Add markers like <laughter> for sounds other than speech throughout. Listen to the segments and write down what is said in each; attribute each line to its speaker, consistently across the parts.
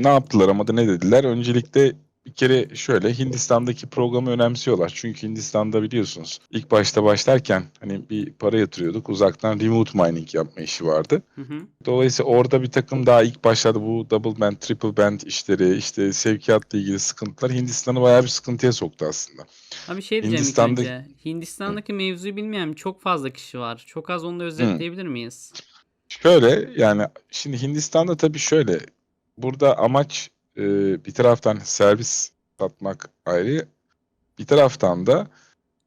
Speaker 1: Ne yaptılar ama da ne dediler? Öncelikle bir kere şöyle Hindistan'daki programı önemsiyorlar. Çünkü Hindistan'da biliyorsunuz ilk başta başlarken hani bir para yatırıyorduk. Uzaktan remote mining yapma işi vardı.
Speaker 2: Hı hı.
Speaker 1: Dolayısıyla orada bir takım daha ilk başlarda bu double band, triple band işleri, işte sevkiyatla ilgili sıkıntılar Hindistan'ı bayağı bir sıkıntıya soktu aslında.
Speaker 2: Abi şey diyeceğim
Speaker 1: Hindistan'da-
Speaker 2: önce. Hindistan'daki mevzuyu bilmeyen çok fazla kişi var. Çok az onu da özetleyebilir miyiz?
Speaker 1: Şöyle yani şimdi Hindistan'da tabii şöyle burada amaç e, bir taraftan servis satmak ayrı bir taraftan da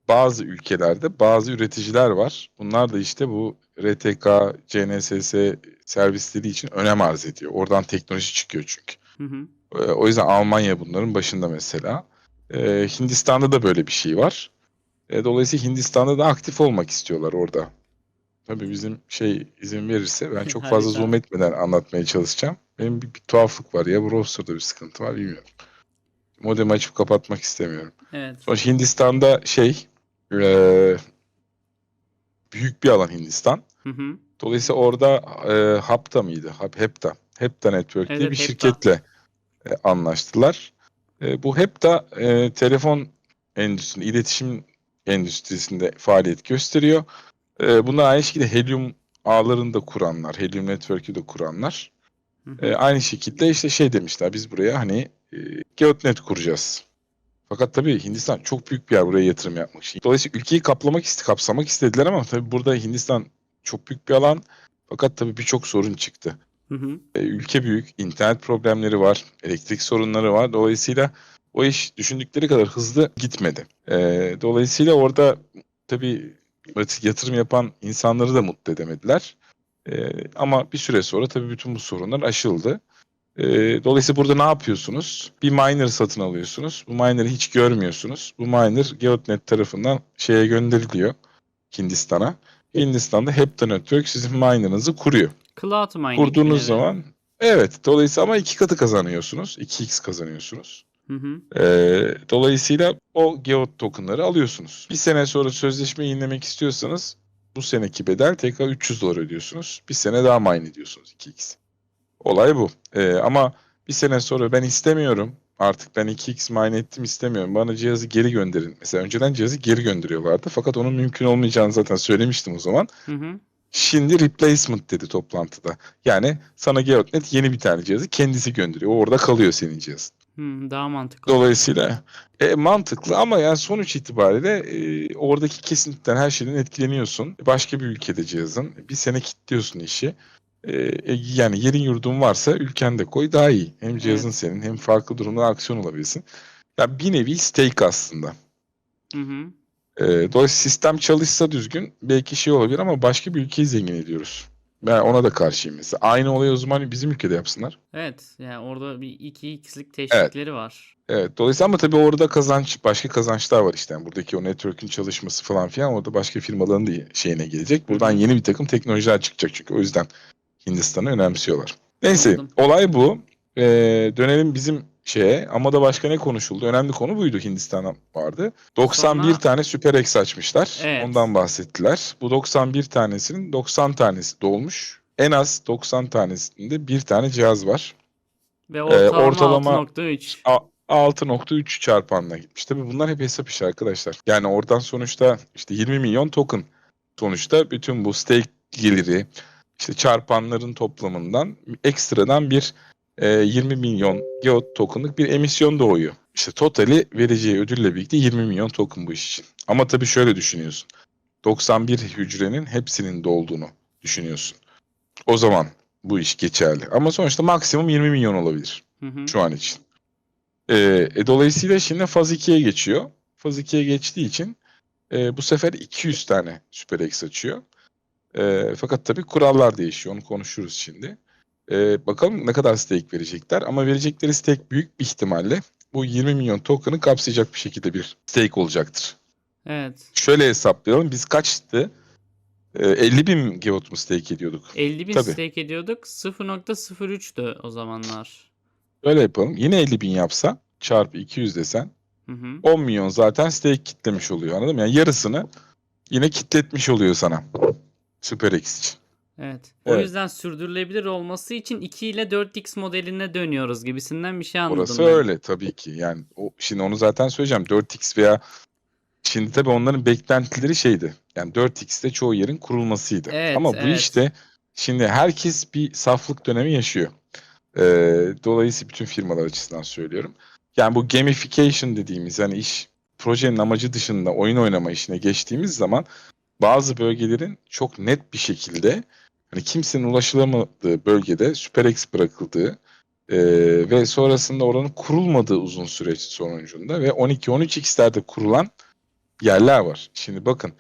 Speaker 1: bazı ülkelerde bazı üreticiler var. Bunlar da işte bu RTK, CNSS servisleri için önem arz ediyor. Oradan teknoloji çıkıyor çünkü.
Speaker 2: Hı hı.
Speaker 1: E, O yüzden Almanya bunların başında mesela. E, Hindistan'da da böyle bir şey var. E, Dolayısıyla Hindistan'da da aktif olmak istiyorlar orada. Tabii bizim şey izin verirse ben çok fazla zoom etmeden anlatmaya çalışacağım. Benim bir, bir tuhaflık var ya bu roster'da bir sıkıntı var bilmiyorum. Modemi açıp kapatmak istemiyorum.
Speaker 2: Evet.
Speaker 1: Sonuç Hindistan'da şey e, büyük bir alan Hindistan.
Speaker 2: Hı hı.
Speaker 1: Dolayısıyla orada e, Hapta mıydı? Hap, Hepta. Hepta Network diye
Speaker 2: Evet,
Speaker 1: bir
Speaker 2: Hepta.
Speaker 1: şirketle e, anlaştılar. E, bu Hepta e, telefon endüstrisinde, iletişim endüstrisinde faaliyet gösteriyor. E, bunlar aynı şekilde Helium ağlarını da kuranlar, Helium Network'ü de kuranlar. E, aynı şekilde işte şey demişler, biz buraya hani e, Geotnet kuracağız. Fakat tabii Hindistan çok büyük bir yer buraya yatırım yapmak için. Dolayısıyla ülkeyi kaplamak kapsamak istediler ama tabii burada Hindistan çok büyük bir alan. Fakat tabii birçok sorun çıktı.
Speaker 2: Hı hı.
Speaker 1: E, ülke büyük, internet problemleri var, elektrik sorunları var. Dolayısıyla o iş düşündükleri kadar hızlı gitmedi. E, dolayısıyla orada tabii yatırım yapan insanları da mutlu edemediler. E, ama bir süre sonra tabii bütün bu sorunlar aşıldı. E, dolayısıyla burada ne yapıyorsunuz? Bir miner satın alıyorsunuz. Bu miner'ı hiç görmüyorsunuz. Bu miner Geotnet tarafından şeye gönderiliyor Hindistan'a. Hindistan'da Hepta Network sizin miner'ınızı kuruyor.
Speaker 2: Cloud mining.
Speaker 1: Kurduğunuz zaman evet dolayısıyla ama iki katı kazanıyorsunuz. 2x kazanıyorsunuz.
Speaker 2: Hı hı.
Speaker 1: Ee, dolayısıyla o Geot tokenları alıyorsunuz. Bir sene sonra sözleşme yenilemek istiyorsanız bu seneki bedel tekrar 300 dolar ödüyorsunuz. Bir sene daha mine ediyorsunuz 2x. Olay bu. Ee, ama bir sene sonra ben istemiyorum. Artık ben 2x mine ettim istemiyorum. Bana cihazı geri gönderin. Mesela önceden cihazı geri gönderiyorlardı. Fakat onun mümkün olmayacağını zaten söylemiştim o zaman.
Speaker 2: Hı hı.
Speaker 1: Şimdi replacement dedi toplantıda. Yani sana Geotnet yeni bir tane cihazı kendisi gönderiyor. O orada kalıyor senin cihazın.
Speaker 2: Hı, daha mantıklı.
Speaker 1: Dolayısıyla e, mantıklı ama yani sonuç itibariyle e, oradaki kesinlikten her şeyden etkileniyorsun. Başka bir ülkede cihazın. Bir sene kilitliyorsun işi. E, e, yani yerin yurdun varsa ülkende koy daha iyi. Hem cihazın
Speaker 2: Evet.
Speaker 1: senin hem farklı durumda aksiyon olabilirsin. Yani bir nevi stake aslında.
Speaker 2: Hı hı.
Speaker 1: E, dolayısıyla sistem çalışsa düzgün belki şey olabilir ama başka bir ülkeyi zengin ediyoruz. Ben ona da karşıyım mesela. Aynı olayı o zaman bizim ülkede yapsınlar.
Speaker 2: Evet. Yani orada bir 2x'lik teşvikleri var.
Speaker 1: Evet. Dolayısıyla ama tabii orada kazanç, başka kazançlar var işte. Yani buradaki o network'ün çalışması falan filan orada başka firmaların da şeyine gelecek. Buradan yeni bir takım teknolojiler çıkacak çünkü. O yüzden Hindistan'ı önemsiyorlar. Neyse
Speaker 2: Anladım.
Speaker 1: olay bu. Ee, dönelim bizim şeye. Ama da başka ne konuşuldu? Önemli konu buydu Hindistan'a vardı. 91
Speaker 2: Sonra-
Speaker 1: tane SuperX açmışlar.
Speaker 2: Evet.
Speaker 1: Ondan bahsettiler. Bu 91 tanesinin 90 tanesi dolmuş. En az 90 tanesinde bir tane cihaz var.
Speaker 2: Ve ortalama,
Speaker 1: ortalama-
Speaker 2: 6.3.
Speaker 1: A- 6.3 çarpanla gitmiş. Tabii bunlar hep hesap işi arkadaşlar. Yani oradan sonuçta işte 20 milyon token sonuçta bütün bu stake geliri işte çarpanların toplamından ekstradan bir 20 milyon geot tokenlık bir emisyon doğuyor. İşte totali vereceği ödülle birlikte 20 milyon token bu iş için. Ama tabii şöyle düşünüyorsun. 91 hücrenin hepsinin dolduğunu düşünüyorsun. O zaman bu iş geçerli. Ama sonuçta maksimum 20 milyon olabilir
Speaker 2: Hı hı.
Speaker 1: şu an için. Ee, e, dolayısıyla şimdi faz 2'ye geçiyor. Faz 2'ye geçtiği için e, bu sefer 200 tane SuperX açıyor. E, fakat tabii kurallar değişiyor. Onu konuşuruz şimdi. E, bakalım ne kadar stake verecekler. Ama verecekleri stake büyük bir ihtimalle bu 20 milyon token'ı kapsayacak bir şekilde bir stake olacaktır.
Speaker 2: Evet.
Speaker 1: Şöyle hesaplayalım. Biz kaçtı? E, 50 bin geot mu stake ediyorduk?
Speaker 2: 50 bin
Speaker 1: Tabii.
Speaker 2: stake ediyorduk. 0.03'tü o zamanlar.
Speaker 1: Öyle yapalım. Yine 50 bin yapsa çarpı 200 desen
Speaker 2: Hı hı.
Speaker 1: 10 milyon zaten stake kitlemiş oluyor anladın mı? Yani yarısını yine kitletmiş oluyor sana. SuperX için.
Speaker 2: Evet. O
Speaker 1: Evet.
Speaker 2: yüzden sürdürülebilir olması için 2 ile 4x modeline dönüyoruz gibisinden bir şey anladım
Speaker 1: Orası
Speaker 2: ben.
Speaker 1: öyle tabii ki. Yani o şimdi onu zaten söyleyeceğim. 4x veya şimdi tabii onların beklentileri şeydi. Yani 4x'te çoğu yerin kurulmasıydı.
Speaker 2: Evet,
Speaker 1: Ama bu
Speaker 2: evet.
Speaker 1: işte şimdi herkes bir saflık dönemi yaşıyor. Ee, dolayısıyla bütün firmalar açısından söylüyorum. Yani bu gamification dediğimiz yani iş projenin amacı dışında oyun oynama işine geçtiğimiz zaman bazı bölgelerin çok net bir şekilde hani kimsenin ulaşılamadığı bölgede SuperX bırakıldığı ee, ve sonrasında oranın kurulmadığı uzun süreç sonucunda ve 12-13x'lerde kurulan yerler var. Şimdi bakın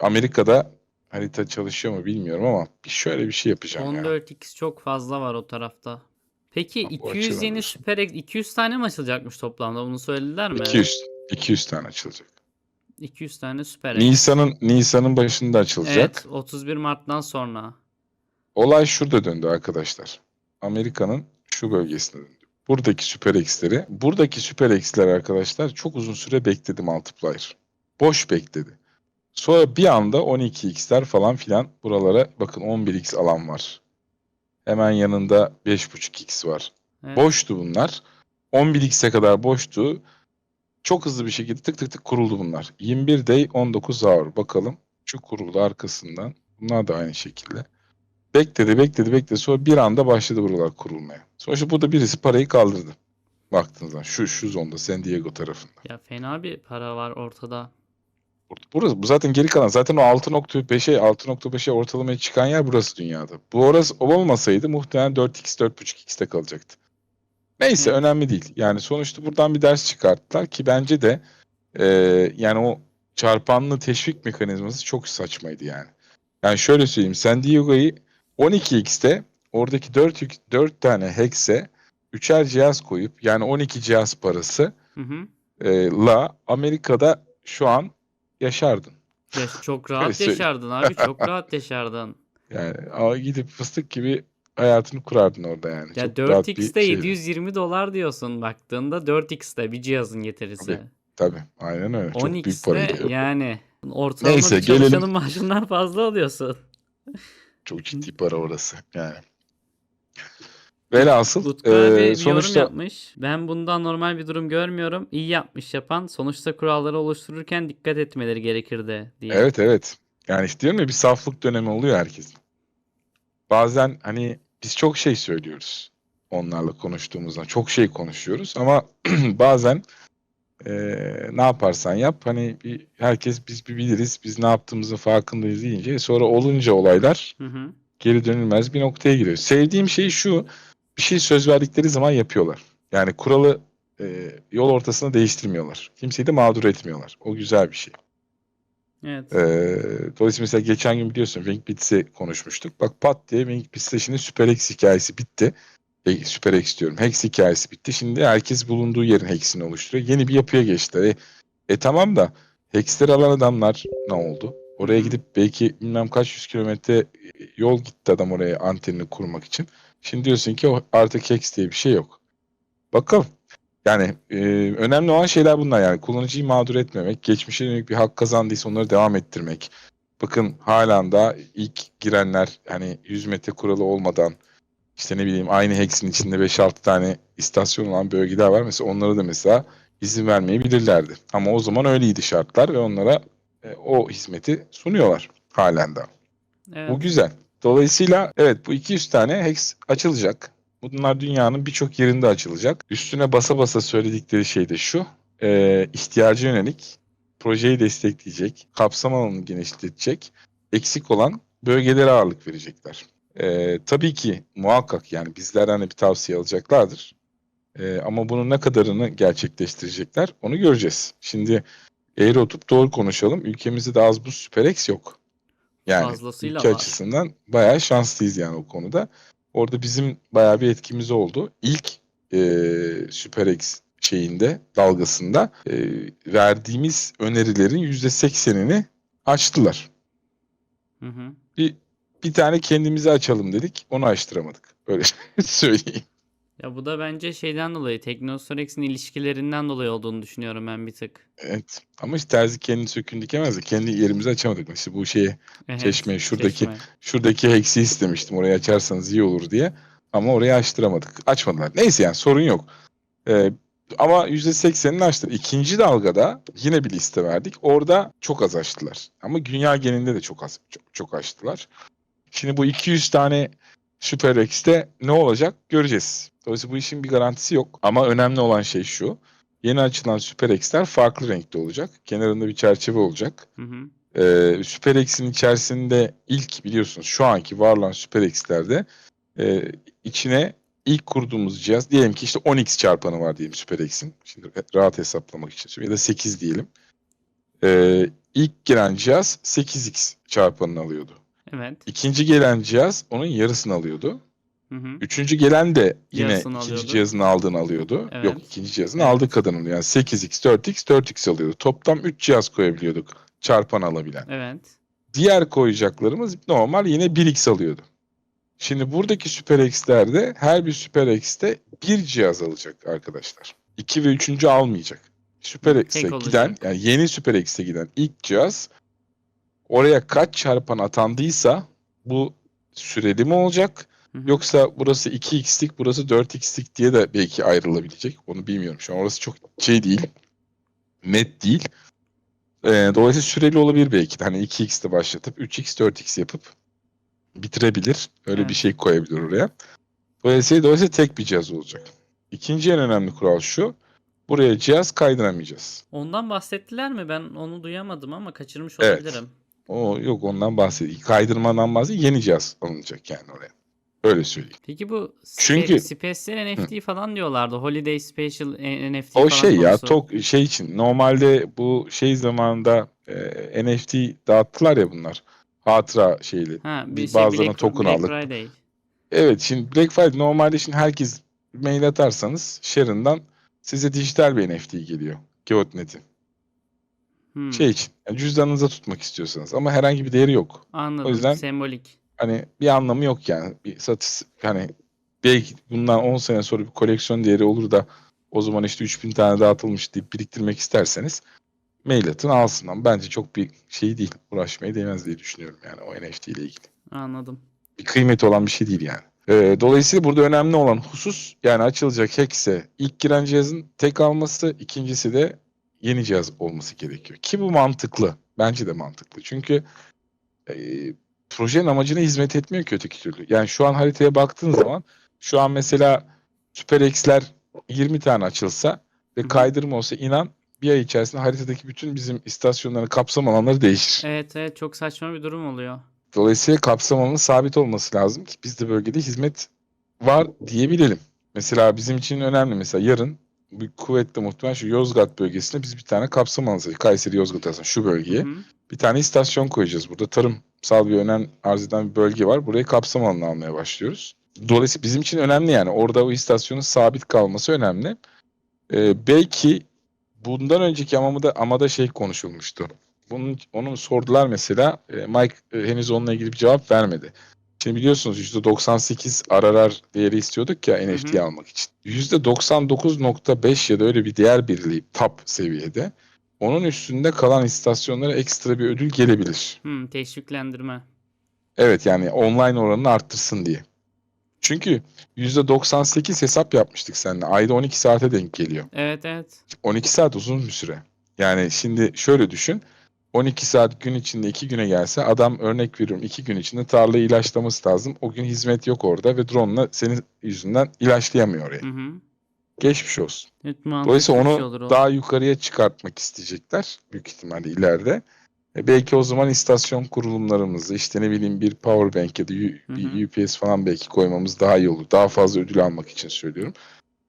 Speaker 1: Amerika'da harita çalışıyor mu bilmiyorum ama şöyle bir şey yapacağım ya.
Speaker 2: 14x çok fazla var o tarafta. Peki
Speaker 1: Ha, bu
Speaker 2: 200 yeni X 200 tane mi açılacakmış toplamda? Bunu söylediler mi?
Speaker 1: 200 200 tane açılacak.
Speaker 2: 200 tane Super X.
Speaker 1: Nisan'ın Nisan'ın başında açılacak.
Speaker 2: Evet, 31 Mart'tan sonra.
Speaker 1: Olay şurada döndü arkadaşlar. Amerika'nın şu bölgesinde döndü. Buradaki Super X'leri, buradaki Super X'ler arkadaşlar çok uzun süre bekledi multiplier. Boş bekledi. Sonra bir anda 12x'ler falan filan buralara bakın 11x alan var. Hemen yanında 5.5x var.
Speaker 2: Evet.
Speaker 1: Boştu bunlar. 11x'e kadar boştu. Çok hızlı bir şekilde tık tık tık kuruldu bunlar. 21 day 19 hour. Bakalım. Şu kuruldu arkasından. Bunlar da aynı şekilde. Bekledi bekledi bekledi. Sonra bir anda başladı buralar kurulmaya. Sonuçta burada birisi parayı kaldırdı. Baktığınızda şu şu zonda San Diego tarafında.
Speaker 2: Ya fena bir para var ortada.
Speaker 1: Burası bu zaten geri kalan zaten o 6.5'e 6.5'e ortalamaya çıkan yer burası dünyada. Bu orası olmasaydı muhtemelen 4x 4.5x'te kalacaktı. Neyse
Speaker 2: Evet.
Speaker 1: önemli değil. Yani sonuçta buradan bir ders çıkarttılar ki bence de e, yani o çarpanlı teşvik mekanizması çok saçmaydı yani. Yani şöyle söyleyeyim San Diego'yu 12x'te oradaki 4, 4 tane hex'e 3'er cihaz koyup yani 12 cihaz parası
Speaker 2: Hı hı.
Speaker 1: e, la Amerika'da şu an yaşardın.
Speaker 2: Ya çok <laughs> rahat
Speaker 1: söyleyeyim.
Speaker 2: yaşardın abi. Çok <laughs> rahat yaşardın.
Speaker 1: Yani gidip fıstık gibi hayatını kurardın orada yani.
Speaker 2: Ya
Speaker 1: Çok rahat bir
Speaker 2: 4x'te
Speaker 1: şeydi.
Speaker 2: 720 dolar diyorsun baktığında 4x'te bir cihazın getirisi.
Speaker 1: Tabii, Tabii aynen öyle. Çok büyük para.
Speaker 2: 10x'te yani ortalama
Speaker 1: Neyse,
Speaker 2: bir çalışanın
Speaker 1: gelelim-
Speaker 2: maaşından fazla alıyorsun. <laughs>
Speaker 1: Çok ciddi para orası yani. Velhasıl e,
Speaker 2: bir yorum
Speaker 1: sonuçta
Speaker 2: yapmış. Ben bundan normal bir durum görmüyorum. İyi yapmış yapan. Sonuçta kuralları oluştururken dikkat etmeleri gerekirdi diye.
Speaker 1: evet evet. Yani işte diyorum ya bir saflık dönemi oluyor herkesin. Bazen hani biz çok şey söylüyoruz onlarla konuştuğumuzda. Çok şey konuşuyoruz ama <clears throat> bazen e, ne yaparsan yap hani bir, herkes biz bir biliriz biz ne yaptığımızın farkındayız deyince sonra olunca olaylar
Speaker 2: Hı hı.
Speaker 1: geri dönülmez bir noktaya giriyor. Sevdiğim şey şu, bir şey söz verdikleri zaman yapıyorlar. Yani kuralı e, yol ortasında değiştirmiyorlar. Kimseyi de mağdur etmiyorlar. O güzel bir şey.
Speaker 2: Evet.
Speaker 1: E, dolayısıyla mesela geçen gün biliyorsun Wing Bits'i konuşmuştuk. Bak pat diye Wing Bits'te şimdi SuperX hikayesi bitti. E, SuperX diyorum. Hex hikayesi bitti. Şimdi herkes bulunduğu yerin Hex'ini oluşturuyor. Yeni bir yapıya geçti. E, e tamam da Hex'leri alan adamlar ne oldu? Oraya gidip belki bilmem kaç yüz kilometre yol gitti adam oraya antenini kurmak için. Şimdi diyorsun ki artık Hex diye bir şey yok. Bakalım. Yani e, önemli olan şeyler bunlar yani. Kullanıcıyı mağdur etmemek, geçmişe dönük bir hak kazandıysa onları devam ettirmek. Bakın halen daha ilk girenler hani 100 metre kuralı olmadan işte ne bileyim aynı Hex'in içinde 5-6 tane istasyon olan bölgeler var. Mesela onlara da mesela izin vermeyebilirlerdi. Ama o zaman öyleydi şartlar ve onlara e, o hizmeti sunuyorlar halen daha.
Speaker 2: Evet.
Speaker 1: Bu güzel. Dolayısıyla evet bu 200 tane hex açılacak. Bunlar dünyanın birçok yerinde açılacak. Üstüne basa basa söyledikleri şey de şu. E, ihtiyaca yönelik projeyi destekleyecek, kapsam alanını genişletecek, eksik olan bölgelere ağırlık verecekler. E, tabii ki muhakkak yani bizlerden de bir tavsiye alacaklardır. E, ama bunun ne kadarını gerçekleştirecekler onu göreceğiz. Şimdi eğri oturup doğru konuşalım. Ülkemizde de az bu SuperX yok. Yani
Speaker 2: Fazlasıyla
Speaker 1: ülke
Speaker 2: var.
Speaker 1: açısından bayağı şanslıyız yani o konuda. Orada bizim bayağı bir etkimiz oldu. İlk e, SuperX şeyinde, dalgasında e, verdiğimiz önerilerin %80'ini açtılar.
Speaker 2: Hı hı.
Speaker 1: Bir, bir tane kendimizi açalım dedik. Onu açtıramadık. Öyle <laughs> söyleyeyim.
Speaker 2: Ya bu da bence şeyden dolayı Teknosorex'in ilişkilerinden dolayı olduğunu düşünüyorum ben bir tık.
Speaker 1: Evet. Ama işte terzi kendini sökün dikemez de kendi yerimizi açamadık. Mesela bu şeye
Speaker 2: Evet,
Speaker 1: Çeşme, şuradaki-
Speaker 2: Çeşme.
Speaker 1: şuradaki heksi istemiştim orayı açarsanız iyi olur diye. Ama orayı açtıramadık. Açmadılar. Neyse yani sorun yok. Ee, ama %80'ini açtılar. İkinci dalgada yine bir liste verdik. Orada çok az açtılar. Ama dünya genelinde de çok az çok, çok açtılar. Şimdi bu 200 tane Super X'te ne olacak göreceğiz. Dolayısıyla bu işin bir garantisi yok. Ama önemli olan şey şu. Yeni açılan Super X'ler farklı renkte olacak. Kenarında bir çerçeve olacak.
Speaker 2: Hı hı.
Speaker 1: Ee, Super X'in içerisinde ilk biliyorsunuz şu anki var olan Super X'lerde e, içine ilk kurduğumuz cihaz diyelim ki işte 10x çarpanı var diyelim Super X'in. Şimdi rahat hesaplamak için ya da 8 diyelim. Ee, ilk gelen cihaz 8x çarpanını alıyordu.
Speaker 2: Evet.
Speaker 1: İkinci gelen cihaz onun yarısını alıyordu.
Speaker 2: Hı hı.
Speaker 1: Üçüncü gelen de yine
Speaker 2: Yarısını
Speaker 1: ikinci
Speaker 2: alıyordu.
Speaker 1: cihazın aldığını alıyordu.
Speaker 2: Evet.
Speaker 1: Yok ikinci cihazın
Speaker 2: Evet.
Speaker 1: aldığı kadar alıyor. Yani 8x, 4x, 4x alıyordu. Toplam 3 cihaz koyabiliyorduk çarpan alabilen.
Speaker 2: Evet.
Speaker 1: Diğer koyacaklarımız normal yine 1x alıyordu. Şimdi buradaki Super X'lerde her bir Super X'te bir cihaz alacak arkadaşlar. 2 ve 3. almayacak. Süper
Speaker 2: Tek
Speaker 1: X'e
Speaker 2: olacak.
Speaker 1: giden yani yeni Super X'e giden ilk cihaz oraya kaç çarpan atandıysa bu süreli mi olacak
Speaker 2: Hı hı.
Speaker 1: yoksa burası 2x'lik burası 4x'lik diye de belki ayrılabilecek. Onu bilmiyorum. Şu an orası çok şey değil. Net değil. Ee, dolayısıyla süreli olabilir belki de. Hani 2x'te başlatıp 3x 4x yapıp bitirebilir. Öyle bir
Speaker 2: Evet.
Speaker 1: şey koyabilir oraya. Dolayısıyla, dolayısıyla tek bir cihaz olacak. İkinci en önemli kural şu. Buraya cihaz kaydıramayacağız.
Speaker 2: Ondan bahsettiler mi? Ben onu duyamadım ama kaçırmış
Speaker 1: Evet. O yok ondan bahsediyor. Kaydırmadan bahsediyor. Yeni cihaz alınacak yani oraya. Öyle söyleyeyim.
Speaker 2: Peki bu
Speaker 1: Çünkü-.
Speaker 2: Special NFT falan diyorlardı. Holiday Special NFT
Speaker 1: O
Speaker 2: falan
Speaker 1: şey ya
Speaker 2: konusu.
Speaker 1: tok şey için normalde bu şey zamanında e, NFT dağıttılar ya bunlar. Hatıra şeyli.
Speaker 2: Ha, bir
Speaker 1: Biz
Speaker 2: şey
Speaker 1: bazılarına token
Speaker 2: Black
Speaker 1: aldık.
Speaker 2: Friday.
Speaker 1: Evet şimdi Black Friday normalde şimdi herkes mail atarsanız Sharon'dan size dijital bir NFT geliyor. Geotnet'in.
Speaker 2: Hmm,
Speaker 1: Şey için yani cüzdanınıza tutmak istiyorsanız ama herhangi bir değeri yok.
Speaker 2: anladım.
Speaker 1: o yüzden-
Speaker 2: Sembolik.
Speaker 1: Hani bir anlamı yok yani. Bir satış hani belki bundan 10 sene sonra bir koleksiyon değeri olur da o zaman işte 3000 tane dağıtılmış deyip biriktirmek isterseniz mail atın alsın bence çok bir şey değil. Uğraşmaya değmez diye düşünüyorum yani o NFT ile ilgili.
Speaker 2: Anladım.
Speaker 1: Bir kıymeti olan bir şey değil yani. Ee, dolayısıyla burada önemli olan husus yani açılacak hackse ilk giren cihazın tek alması, ikincisi de yeni cihaz olması gerekiyor. Ki bu mantıklı. Bence de mantıklı. Çünkü e, projenin amacına hizmet etmiyor ki öteki türlü. Yani şu an haritaya baktığın zaman şu an mesela Super X'ler 20 tane açılsa ve kaydırma olsa inan bir ay içerisinde haritadaki bütün bizim istasyonların kapsam alanları değişir.
Speaker 2: Evet evet çok saçma bir durum oluyor.
Speaker 1: Dolayısıyla kapsam alanı sabit olması lazım ki biz de bölgede hizmet var diyebilelim. Mesela bizim için önemli mesela yarın bir kuvvetle muhtemelen şu Yozgat bölgesinde biz bir tane kapsam seçeceğiz. Kayseri Yozgat arasında şu bölgeye.
Speaker 2: Hı.
Speaker 1: Bir tane istasyon koyacağız. Burada tarımsal bir önem arz eden bir bölge var. Burayı kapsam alanına almaya başlıyoruz. Dolayısıyla bizim için önemli yani. Orada o istasyonun sabit kalması önemli. Ee, belki bundan önceki amamda, amada şey konuşulmuştu. Bunun, onu sordular mesela. E, Mike e, henüz onunla ilgili bir cevap vermedi. Şimdi biliyorsunuz %98 ararar değeri istiyorduk ya NFT
Speaker 2: hı.
Speaker 1: almak için. %99.5 ya da öyle bir değer birliği top seviyede. Onun üstünde kalan istasyonlara ekstra bir ödül gelebilir.
Speaker 2: Hmm, teşviklendirme.
Speaker 1: Evet yani online oranını arttırsın diye. Çünkü %98 hesap yapmıştık seninle. Ayda 12 saate denk geliyor.
Speaker 2: Evet evet.
Speaker 1: 12 saat uzun bir süre. Yani şimdi şöyle düşün. 12 saat gün içinde 2 güne gelse adam örnek veriyorum 2 gün içinde tarlayı ilaçlaması lazım. O gün hizmet yok orada ve drone'la senin yüzünden ilaçlayamıyor oraya.
Speaker 2: Hı hı.
Speaker 1: Geçmiş olsun.
Speaker 2: Evet,
Speaker 1: Dolayısıyla onu
Speaker 2: şey olur
Speaker 1: daha yukarıya çıkartmak isteyecekler büyük ihtimalle ileride. E belki o zaman istasyon kurulumlarımızı işte ne bileyim bir power bank ya da bir. UPS falan belki koymamız daha iyi olur. Daha fazla ödül almak için söylüyorum.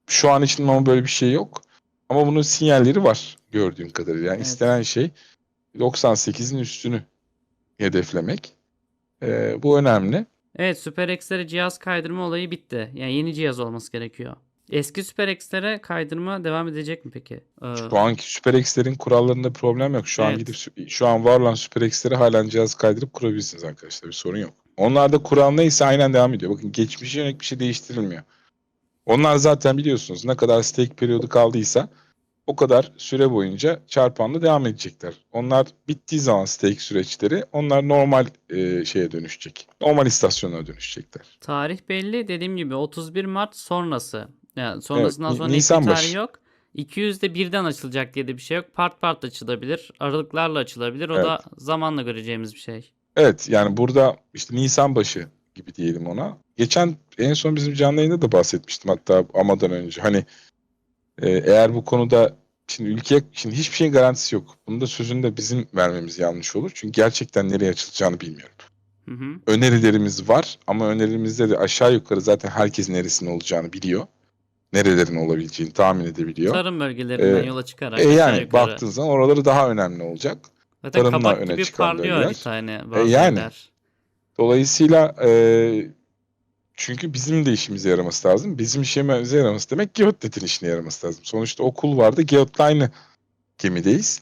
Speaker 1: Şu an için ama böyle bir şey yok. Ama bunun sinyalleri var gördüğüm kadarıyla. Yani
Speaker 2: Evet.
Speaker 1: istenen şey 98'in üstünü hedeflemek. E, bu önemli.
Speaker 2: Evet Super X'lere cihaz kaydırma olayı bitti. Yani yeni cihaz olması gerekiyor. Eski Super X'lere kaydırma devam edecek mi peki? Ee,
Speaker 1: Şu anki Super X'lerin kurallarında problem yok. Şu an
Speaker 2: Evet.
Speaker 1: gidip sü- şu an var olan Super X'leri halen cihaz kaydırıp kurabilirsiniz arkadaşlar. Bir sorun yok. Onlarda kural neyse aynen devam ediyor. Bakın geçmişe yönelik bir şey değiştirilmiyor. Onlar zaten biliyorsunuz ne kadar stake periyodu kaldıysa o kadar süre boyunca çarpanla devam edecekler. Onlar bittiği zaman stake süreçleri onlar normal e, şeye dönüşecek. Normal istasyona dönüşecekler.
Speaker 2: Tarih belli. Dediğim gibi 31 Mart sonrası. Yani sonrasından
Speaker 1: Ni-
Speaker 2: sonra
Speaker 1: Nisan
Speaker 2: hiçbir tarih
Speaker 1: başı.
Speaker 2: yok. 200'de birden açılacak diye de bir şey yok. Part part açılabilir. Aralıklarla açılabilir. O
Speaker 1: Evet.
Speaker 2: da zamanla göreceğimiz bir şey.
Speaker 1: Evet yani burada işte Nisan başı gibi diyelim ona. Geçen en son bizim canlı yayında da bahsetmiştim hatta amadan önce. Hani e, eğer bu konuda şimdi ülkeye şimdi hiçbir şeyin garantisi yok. Bunu da sözünü de bizim vermemiz yanlış olur. Çünkü gerçekten nereye açılacağını bilmiyorum.
Speaker 2: Hı hı.
Speaker 1: Önerilerimiz var ama önerilerimizde de aşağı yukarı zaten herkes neresinin olacağını biliyor. Nerelerin olabileceğini tahmin edebiliyor.
Speaker 2: Tarım bölgelerinden
Speaker 1: Ee,
Speaker 2: yola çıkarak
Speaker 1: E yani
Speaker 2: yukarı.
Speaker 1: baktığın zaman oraları daha önemli olacak.
Speaker 2: Zaten
Speaker 1: tarımla
Speaker 2: kabak
Speaker 1: öne
Speaker 2: gibi parlıyor
Speaker 1: bölgeler.
Speaker 2: harita hani bazı
Speaker 1: yani.
Speaker 2: yerler.
Speaker 1: Dolayısıyla e, çünkü bizim de işimize yaraması lazım. Bizim işimize yaraması demek Geotnet'in işine yaraması lazım. Sonuçta okul vardı. Geot'la aynı gemideyiz.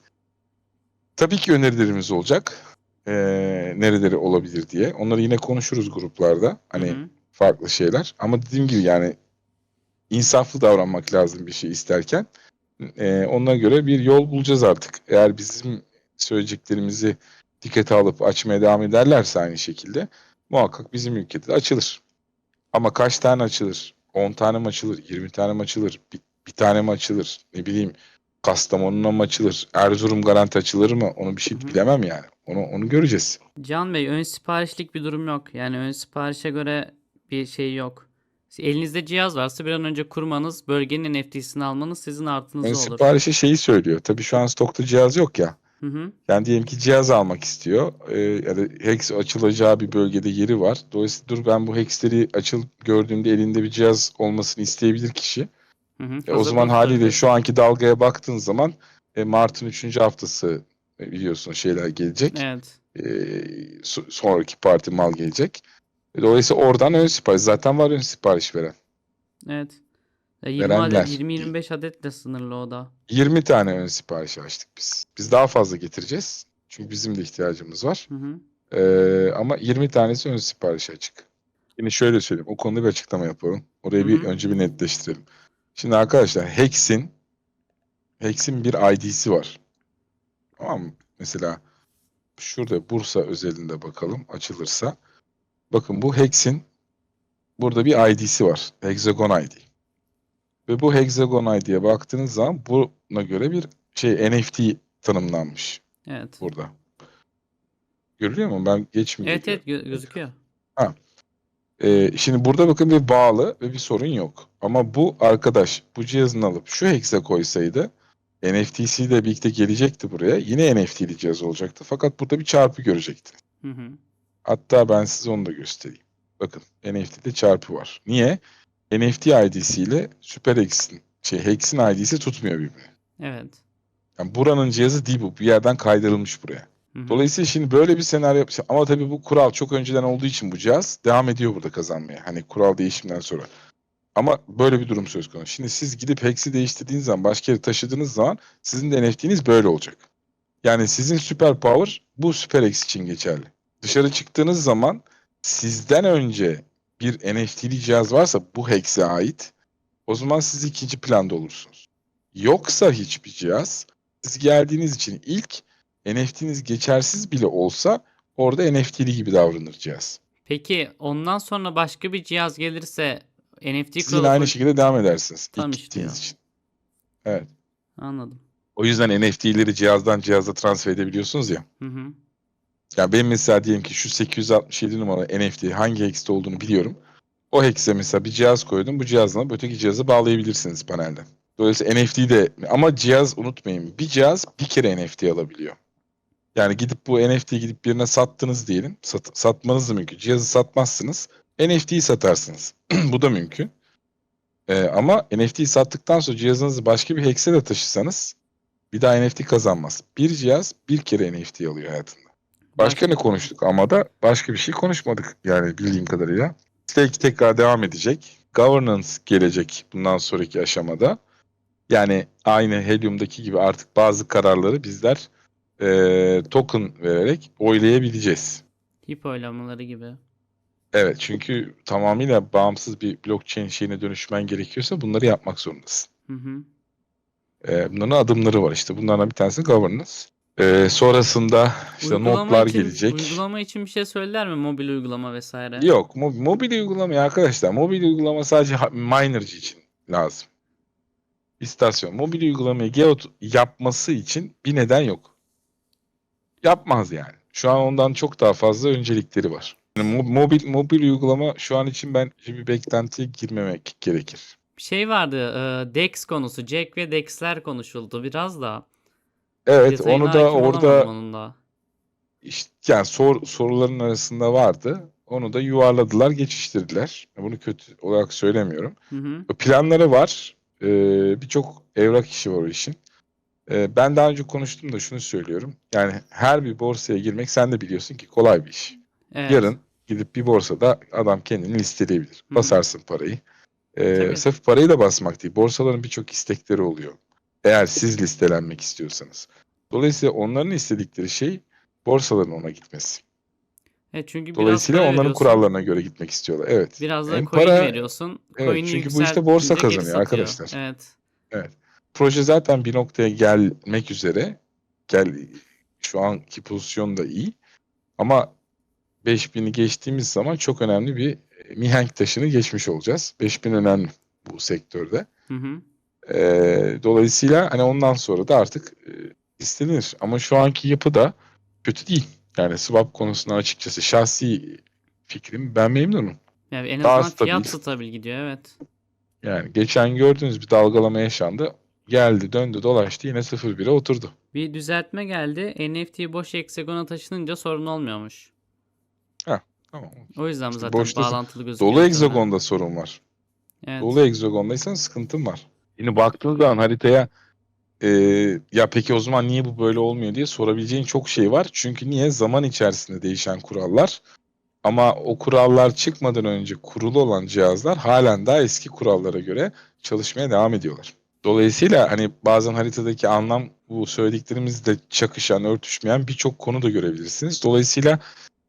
Speaker 1: Tabii ki önerilerimiz olacak. E, nereleri olabilir diye. Onları yine konuşuruz gruplarda. Hani
Speaker 2: Hı hı.
Speaker 1: farklı şeyler. Ama dediğim gibi yani insaflı davranmak lazım bir şey isterken. Ee, ona göre bir yol bulacağız artık. Eğer bizim söyleyeceklerimizi dikkate alıp açmaya devam ederlerse aynı şekilde muhakkak bizim ülkede de açılır. Ama kaç tane açılır? 10 tane mi açılır? 20 tane mi açılır? Bir, bir tane mi açılır? Ne bileyim Kastamonu'na mı açılır? Erzurum garanti açılır mı? Onu bir şey
Speaker 2: Hı hı.
Speaker 1: bilemem yani. Onu onu göreceğiz.
Speaker 2: Can Bey ön siparişlik bir durum yok. Yani ön siparişe göre bir şey yok. Elinizde cihaz varsa bir an önce kurmanız, bölgenin NFT'sini almanız sizin artınıza
Speaker 1: Ön
Speaker 2: olur.
Speaker 1: siparişe şeyi söylüyor. Tabii şu an stokta cihaz yok ya.
Speaker 2: Hı hı.
Speaker 1: Yani diyelim ki cihaz almak istiyor. Ee, ya da Hex açılacağı bir bölgede yeri var. Dolayısıyla dur ben bu Hex'leri açıl gördüğümde elinde bir cihaz olmasını isteyebilir kişi.
Speaker 2: Hı hı.
Speaker 1: E, o zaman haliyle şu anki dalgaya baktığın zaman e, Mart'ın 3. haftası e, biliyorsun şeyler gelecek.
Speaker 2: Evet.
Speaker 1: E, so- sonraki parti mal gelecek. E, Dolayısıyla oradan ön sipariş. Zaten var ön sipariş veren.
Speaker 2: Evet. Ya 20
Speaker 1: Verenler.
Speaker 2: adet 20-25 adet de sınırlı o da.
Speaker 1: 20 tane ön sipariş açtık biz. Biz daha fazla getireceğiz. Çünkü bizim de ihtiyacımız var.
Speaker 2: Hı hı.
Speaker 1: Ee, ama 20 tanesi ön sipariş açık. Yine şöyle söyleyeyim. O konuda bir açıklama yapalım. Orayı bir
Speaker 2: Hı hı.
Speaker 1: önce bir netleştirelim. Şimdi arkadaşlar Hex'in Hex'in bir ID'si var. Tamam mı? Mesela şurada Bursa özelinde bakalım açılırsa. Bakın bu Hex'in burada bir ID'si var. Hexagon ID. Ve bu Hexagon ID'ye baktığınız zaman buna göre bir şey NFT tanımlanmış
Speaker 2: Evet.
Speaker 1: burada. Görülüyor mu? Ben geç mi
Speaker 2: Evet evet gö- gözüküyor.
Speaker 1: Ee, şimdi burada bakın bir bağlı ve bir sorun yok. Ama bu arkadaş bu cihazını alıp şu hex'e koysaydı NFT'si de birlikte gelecekti buraya. Yine NFT'li cihaz olacaktı. Fakat burada bir çarpı görecekti.
Speaker 2: Hı hı.
Speaker 1: Hatta ben size onu da göstereyim. Bakın NFT'de çarpı var. Niye? NFT ID'siyle SuperX'in şey Hex'in ID'si tutmuyor birbirini.
Speaker 2: Evet.
Speaker 1: Yani buranın cihazı değil bu. Bir yerden kaydırılmış buraya.
Speaker 2: Hı hı.
Speaker 1: Dolayısıyla şimdi böyle bir senaryo. Ama tabii bu kural çok önceden olduğu için bu cihaz devam ediyor burada kazanmaya. Hani kural değişiminden sonra. Ama böyle bir durum söz konusu. Şimdi siz gidip Hex'i değiştirdiğiniz zaman başka yere taşıdığınız zaman sizin de NFT'niz böyle olacak. Yani sizin süper power bu süper Hex için geçerli. Dışarı çıktığınız zaman sizden önce bir NFT'li cihaz varsa bu Hex'e ait o zaman siz ikinci planda olursunuz. Yoksa hiçbir cihaz siz geldiğiniz için ilk NFT'niz geçersiz bile olsa orada NFT'li gibi davranır cihaz.
Speaker 2: Peki ondan sonra başka bir cihaz gelirse NFT
Speaker 1: Siz yine aynı şekilde devam edersiniz.
Speaker 2: Tam
Speaker 1: ilk
Speaker 2: işte
Speaker 1: için. Evet.
Speaker 2: Anladım.
Speaker 1: O yüzden NFT'leri cihazdan cihaza transfer edebiliyorsunuz ya.
Speaker 2: Hı hı.
Speaker 1: Yani benim mesela diyelim ki şu 867 numaralı NFT hangi hex'te olduğunu biliyorum. O hex'e mesela bir cihaz koydum. Bu cihazla öteki cihazı bağlayabilirsiniz panelden. Dolayısıyla NFT de ama cihaz unutmayın bir cihaz bir kere NFT alabiliyor. Yani gidip bu NFT'yi gidip birine sattınız diyelim. Sat, satmanız da mümkün. Cihazı satmazsınız. NFT'yi satarsınız. <clears throat> bu da mümkün. Ee, ama NFT'yi sattıktan sonra cihazınızı başka bir hex'e de taşısanız bir daha NFT kazanmaz. Bir cihaz bir kere NFT alıyor hayatında. Başka ne konuştuk ama da başka bir şey konuşmadık yani bildiğim kadarıyla. Stake tekrar devam edecek. Governance gelecek bundan sonraki aşamada. Yani aynı Helium'daki gibi artık bazı kararları bizler eee, token vererek oylayabileceğiz.
Speaker 2: Hip oylamaları gibi.
Speaker 1: Evet çünkü tamamıyla bağımsız bir blockchain şeyine dönüşmen gerekiyorsa bunları yapmak zorundasın.
Speaker 2: Hı hı.
Speaker 1: Ee, bunların adımları var işte. Bunlardan bir tanesi governance. Ee, sonrasında işte
Speaker 2: Uygulama
Speaker 1: notlar
Speaker 2: için,
Speaker 1: gelecek.
Speaker 2: Uygulama için bir şey söyler mi? Mobil uygulama vesaire.
Speaker 1: Yok, mo- mobil uygulama ya arkadaşlar. Mobil uygulama sadece minerci için lazım. İstasyon. Mobil uygulamayı Geot yapması için bir neden yok. Yapmaz yani. Şu an ondan çok daha fazla öncelikleri var. Yani mo- mobil mobil uygulama şu an için ben bir beklentiye girmemek gerekir.
Speaker 2: Bir şey vardı. e, Dex konusu. Jack ve Dex'ler konuşuldu biraz da.
Speaker 1: Evet,
Speaker 2: Detayına
Speaker 1: onu da
Speaker 2: hakim
Speaker 1: orada
Speaker 2: olamadım onun da.
Speaker 1: İşte yani sor, soruların arasında vardı. Onu da yuvarladılar, geçiştirdiler. Bunu kötü olarak söylemiyorum.
Speaker 2: Hı hı.
Speaker 1: Planları var. Ee, Birçok evrak işi var o işin. Ee, ben daha önce konuştum da şunu söylüyorum. Yani her bir borsaya girmek sen de biliyorsun ki kolay bir iş.
Speaker 2: Evet.
Speaker 1: Yarın gidip bir borsada adam kendini listeleyebilir.
Speaker 2: Hı.
Speaker 1: Basarsın parayı. Ee,
Speaker 2: Tabii.
Speaker 1: sırf parayı da basmak değil. Borsaların birçok istekleri oluyor. Eğer siz listelenmek istiyorsanız. Dolayısıyla onların istedikleri şey borsaların ona gitmesi.
Speaker 2: Evet, çünkü biraz
Speaker 1: Dolayısıyla onların
Speaker 2: veriyorsun,
Speaker 1: kurallarına göre gitmek istiyorlar. Evet.
Speaker 2: Biraz da coin
Speaker 1: para-
Speaker 2: veriyorsun.
Speaker 1: Evet, çünkü bu işte borsa kazanıyor arkadaşlar.
Speaker 2: Evet.
Speaker 1: Proje zaten bir noktaya gelmek üzere. Gel şu anki pozisyon da iyi. Ama 5000'i geçtiğimiz zaman çok önemli bir mihenk taşını geçmiş olacağız. 5000 önemli bu sektörde.
Speaker 2: Hı hı.
Speaker 1: Ee, dolayısıyla hani ondan sonra da artık e, istenir. Ama şu anki yapı da kötü değil. Yani swap konusunda açıkçası şahsi fikrim ben memnunum.
Speaker 2: Yani en
Speaker 1: Daha
Speaker 2: azından fiyat
Speaker 1: stabil.
Speaker 2: stabil gidiyor evet.
Speaker 1: Yani geçen gördüğünüz bir dalgalama yaşandı. Geldi, döndü, dolaştı yine 0.1'e oturdu.
Speaker 2: Bir düzeltme geldi. NFT boş heksagona taşınınca sorun olmuyormuş.
Speaker 1: Tamam.
Speaker 2: O yüzden
Speaker 1: İşte
Speaker 2: zaten
Speaker 1: boşta-
Speaker 2: bağlantılı gözüküyor.
Speaker 1: Dolu
Speaker 2: sana.
Speaker 1: egzagonda sorun var.
Speaker 2: Evet.
Speaker 1: Dolu egzagondaysan sıkıntın var. Yine baktığın zaman haritaya e, ya peki o zaman niye bu böyle olmuyor diye sorabileceğin çok şey var. Çünkü niye? Zaman içerisinde değişen kurallar. Ama o kurallar çıkmadan önce kurulu olan cihazlar halen daha eski kurallara göre çalışmaya devam ediyorlar. Dolayısıyla hani bazen haritadaki anlam bu söylediklerimizle çakışan, örtüşmeyen birçok konu da görebilirsiniz. Dolayısıyla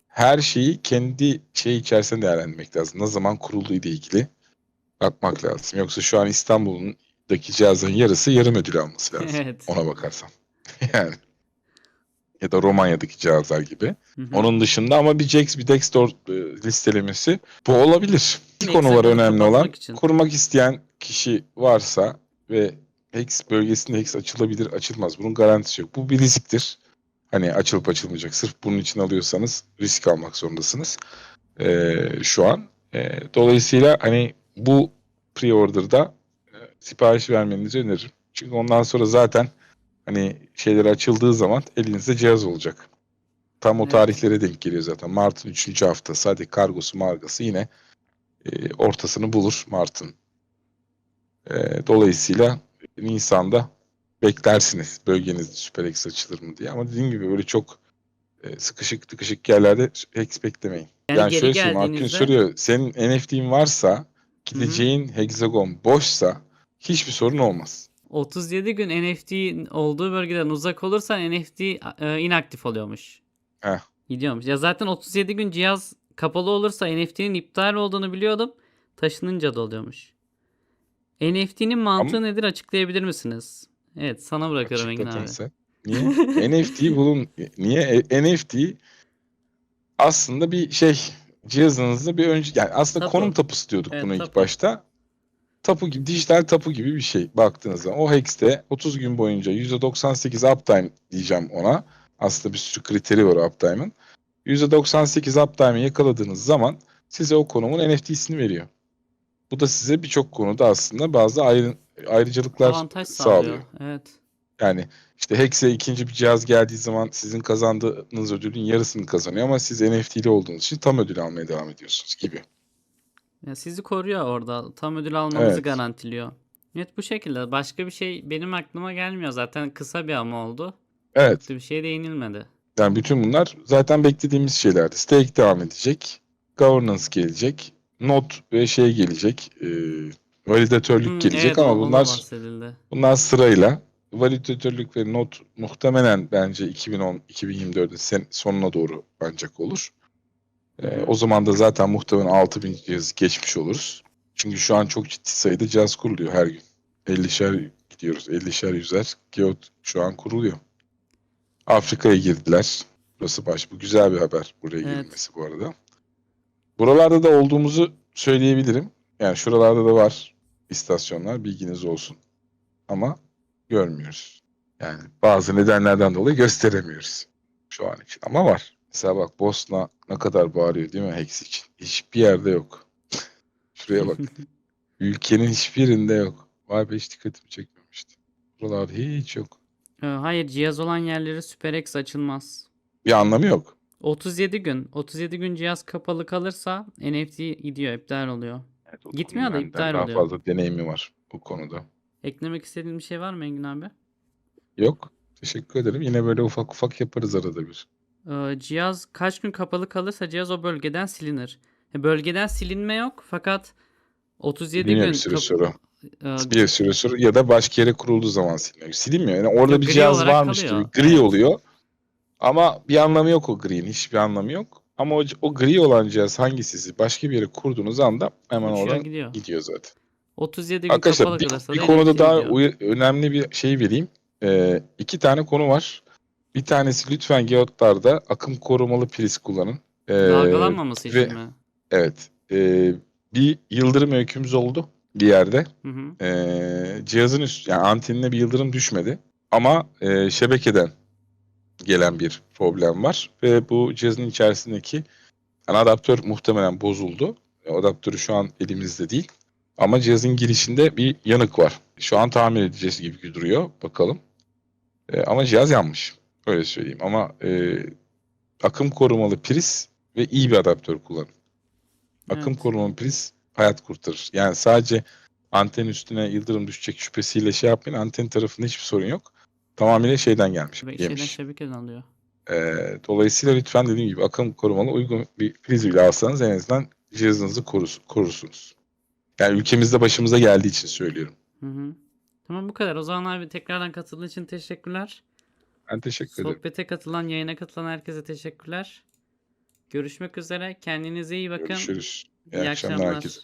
Speaker 1: her şeyi kendi şey içerisinde değerlendirmek lazım. Ne zaman kurulduğu ile ilgili bakmak lazım. Yoksa şu an İstanbul'daki cihazların yarısı yarım ödül alması <laughs> lazım.
Speaker 2: Evet.
Speaker 1: Ona bakarsan. <laughs> yani. Ya da Romanya'daki cihazlar gibi.
Speaker 2: Hı hı.
Speaker 1: Onun dışında ama bir Jax bir Dextor e, listelemesi bu olabilir. Bir konu var önemli olan.
Speaker 2: için.
Speaker 1: Kurmak isteyen kişi varsa ve Hex bölgesinde Hex açılabilir açılmaz. Bunun garantisi yok. Bu bir risktir. Hani açılıp açılmayacak. Sırf bunun için alıyorsanız risk almak zorundasınız. Ee, şu an. Ee, dolayısıyla hani bu pre-order'da sipariş vermenizi öneririm. Çünkü ondan sonra zaten hani şeyler açıldığı zaman elinizde cihaz olacak. Tam o tarihlere denk geliyor zaten. Mart'ın 3. haftası. Hadi kargosu margası yine e, ortasını bulur Mart'ın. E, dolayısıyla Nisan'da beklersiniz bölgenizde SuperX açılır mı diye. Ama dediğim gibi böyle çok e, sıkışık tıkışık yerlerde Hex beklemeyin.
Speaker 2: Yani
Speaker 1: Yani, şöyle söyleyeyim Akgün soruyor. Senin NFT'in varsa gideceğin hexagon boşsa hiçbir sorun olmaz.
Speaker 2: 37 gün NFT olduğu bölgeden uzak olursan NFT e, inaktif oluyormuş.
Speaker 1: Heh.
Speaker 2: Gidiyormuş. Ya zaten 37 gün cihaz kapalı olursa NFT'nin iptal olduğunu biliyordum. Taşınınca da oluyormuş. NFT'nin mantığı
Speaker 1: Ama-
Speaker 2: nedir açıklayabilir misiniz? Evet sana bırakıyorum Engin abi.
Speaker 1: sen. Niye? <laughs> NFT bulun. Niye? E, NFT aslında bir şey cihazınızda bir önce yani aslında
Speaker 2: Tapu.
Speaker 1: konum tapusu diyorduk
Speaker 2: Evet,
Speaker 1: buna ilk
Speaker 2: tapu.
Speaker 1: başta. Tapu gibi dijital tapu gibi bir şey baktığınız zaman. O Hex'te 30 gün boyunca %98 uptime diyeceğim ona. Aslında bir sürü kriteri var uptime'ın. %98 uptime'ı yakaladığınız zaman size o konumun NFT'sini veriyor. Bu da size birçok konuda aslında bazı ayrı, ayrıcalıklar
Speaker 2: Avantaj sağlıyor.
Speaker 1: sağlıyor.
Speaker 2: Evet.
Speaker 1: Yani işte Hex'e ikinci bir cihaz geldiği zaman sizin kazandığınız ödülün yarısını kazanıyor ama siz NFT'li olduğunuz için tam ödül almaya devam ediyorsunuz gibi.
Speaker 2: Ya sizi koruyor orada. Tam ödül almanızı
Speaker 1: Evet.
Speaker 2: garantiliyor. Evet bu şekilde. Başka bir şey benim aklıma gelmiyor. Zaten kısa bir ama oldu.
Speaker 1: Evet.
Speaker 2: Bir şey değinilmedi.
Speaker 1: Yani bütün bunlar zaten beklediğimiz şeylerdi. Stake devam edecek. Governance gelecek. Not ve şey gelecek. E, validatörlük
Speaker 2: Hmm,
Speaker 1: gelecek
Speaker 2: evet,
Speaker 1: ama
Speaker 2: ondan
Speaker 1: bunlar
Speaker 2: bahsedildi.
Speaker 1: bunlar sırayla. Validatörlük ve not muhtemelen bence 2010 2024'ün sen, sonuna doğru ancak olur.
Speaker 2: Hı.
Speaker 1: o zaman da zaten muhtemelen 6000 cihaz geçmiş oluruz. Çünkü şu an çok ciddi sayıda cihaz kuruluyor her gün. 50'şer gidiyoruz. 50'şer yüzer Geot şu an kuruluyor. Afrika'ya girdiler. Burası baş. Bu güzel bir haber buraya
Speaker 2: Evet.
Speaker 1: girilmesi bu arada. Buralarda da olduğumuzu söyleyebilirim. Yani şuralarda da var istasyonlar bilginiz olsun. Ama görmüyoruz. Yani bazı nedenlerden dolayı gösteremiyoruz şu an için. Ama var. Mesela bak Bosna ne kadar bağırıyor değil mi Hex için? Hiçbir yerde yok. Şuraya bak. <laughs> Ülkenin hiçbirinde yok. Vay be hiç dikkatimi çekmemişti. Buralarda hiç yok.
Speaker 2: Ee, Hayır cihaz olan yerlere SuperX açılmaz.
Speaker 1: Bir anlamı yok.
Speaker 2: 37 gün. 37 gün cihaz kapalı kalırsa NFT gidiyor, iptal oluyor.
Speaker 1: Evet, o
Speaker 2: Gitmiyor
Speaker 1: konuda
Speaker 2: da
Speaker 1: benden
Speaker 2: iptal
Speaker 1: daha
Speaker 2: oluyor.
Speaker 1: fazla deneyimi var bu konuda.
Speaker 2: Eklemek istediğin bir şey var mı Engin abi?
Speaker 1: Yok. Teşekkür ederim. Yine böyle ufak ufak yaparız arada bir.
Speaker 2: Ee, cihaz kaç gün kapalı kalırsa cihaz o bölgeden silinir. E, Bölgeden silinme yok fakat 37
Speaker 1: Siliniyor
Speaker 2: gün
Speaker 1: sonra.
Speaker 2: Ee,
Speaker 1: Bir süre sonra ya da başka yere kurulduğu zaman siliniyor. Silinmiyor. Yani orada bir cihaz varmış
Speaker 2: kalıyor.
Speaker 1: gibi gri oluyor. Ama bir anlamı yok o gri'nin. Hiçbir anlamı yok. Ama o, o gri olan cihaz hangisi başka bir yere kurduğunuz anda hemen
Speaker 2: uçuyor
Speaker 1: oradan
Speaker 2: gidiyor.
Speaker 1: gidiyor zaten.
Speaker 2: 37 gün
Speaker 1: Arkadaşlar
Speaker 2: kapalı
Speaker 1: bir, bir
Speaker 2: da
Speaker 1: konuda daha
Speaker 2: gidiyor.
Speaker 1: önemli bir şey vereyim. Ee, iki tane konu var. Bir tanesi lütfen geotlarda akım korumalı priz kullanın. Ee,
Speaker 2: Dalgalanmaması
Speaker 1: ve-
Speaker 2: için mi?
Speaker 1: Evet. Ee, bir yıldırım öykümüz oldu bir yerde.
Speaker 2: Hı hı.
Speaker 1: Ee, cihazın üst, yani antenine bir yıldırım düşmedi. Ama e, şebekeden gelen bir problem var. Ve bu cihazın içerisindeki yani adaptör muhtemelen bozuldu. E, Adaptörü şu an elimizde değil. Ama cihazın girişinde bir yanık var. Şu an tamir edeceğiz gibi duruyor. Bakalım. E, ama cihaz yanmış. Öyle söyleyeyim. Ama e, akım korumalı priz ve iyi bir adaptör kullanın. Akım
Speaker 2: Evet.
Speaker 1: korumalı priz hayat kurtarır. Yani sadece anten üstüne yıldırım düşecek şüphesiyle şey yapmayın. Anten tarafında hiçbir sorun yok. Tamamıyla şeyden gelmiş.
Speaker 2: Şebe- Şeyden
Speaker 1: Yemiş.
Speaker 2: şebekeden alıyor.
Speaker 1: Ee, dolayısıyla lütfen dediğim gibi akım korumalı uygun bir priz bile alsanız en azından cihazınızı korus, korursunuz. Yani ülkemizde başımıza geldiği için söylüyorum.
Speaker 2: Hı hı. Tamam bu kadar. O zaman abi tekrardan katıldığın için teşekkürler.
Speaker 1: Ben teşekkür ederim.
Speaker 2: Sohbete katılan, yayına katılan herkese teşekkürler. Görüşmek üzere. Kendinize iyi bakın.
Speaker 1: Görüşürüz. İyi,
Speaker 2: İyi
Speaker 1: akşamlar
Speaker 2: akşamlar.
Speaker 1: herkese.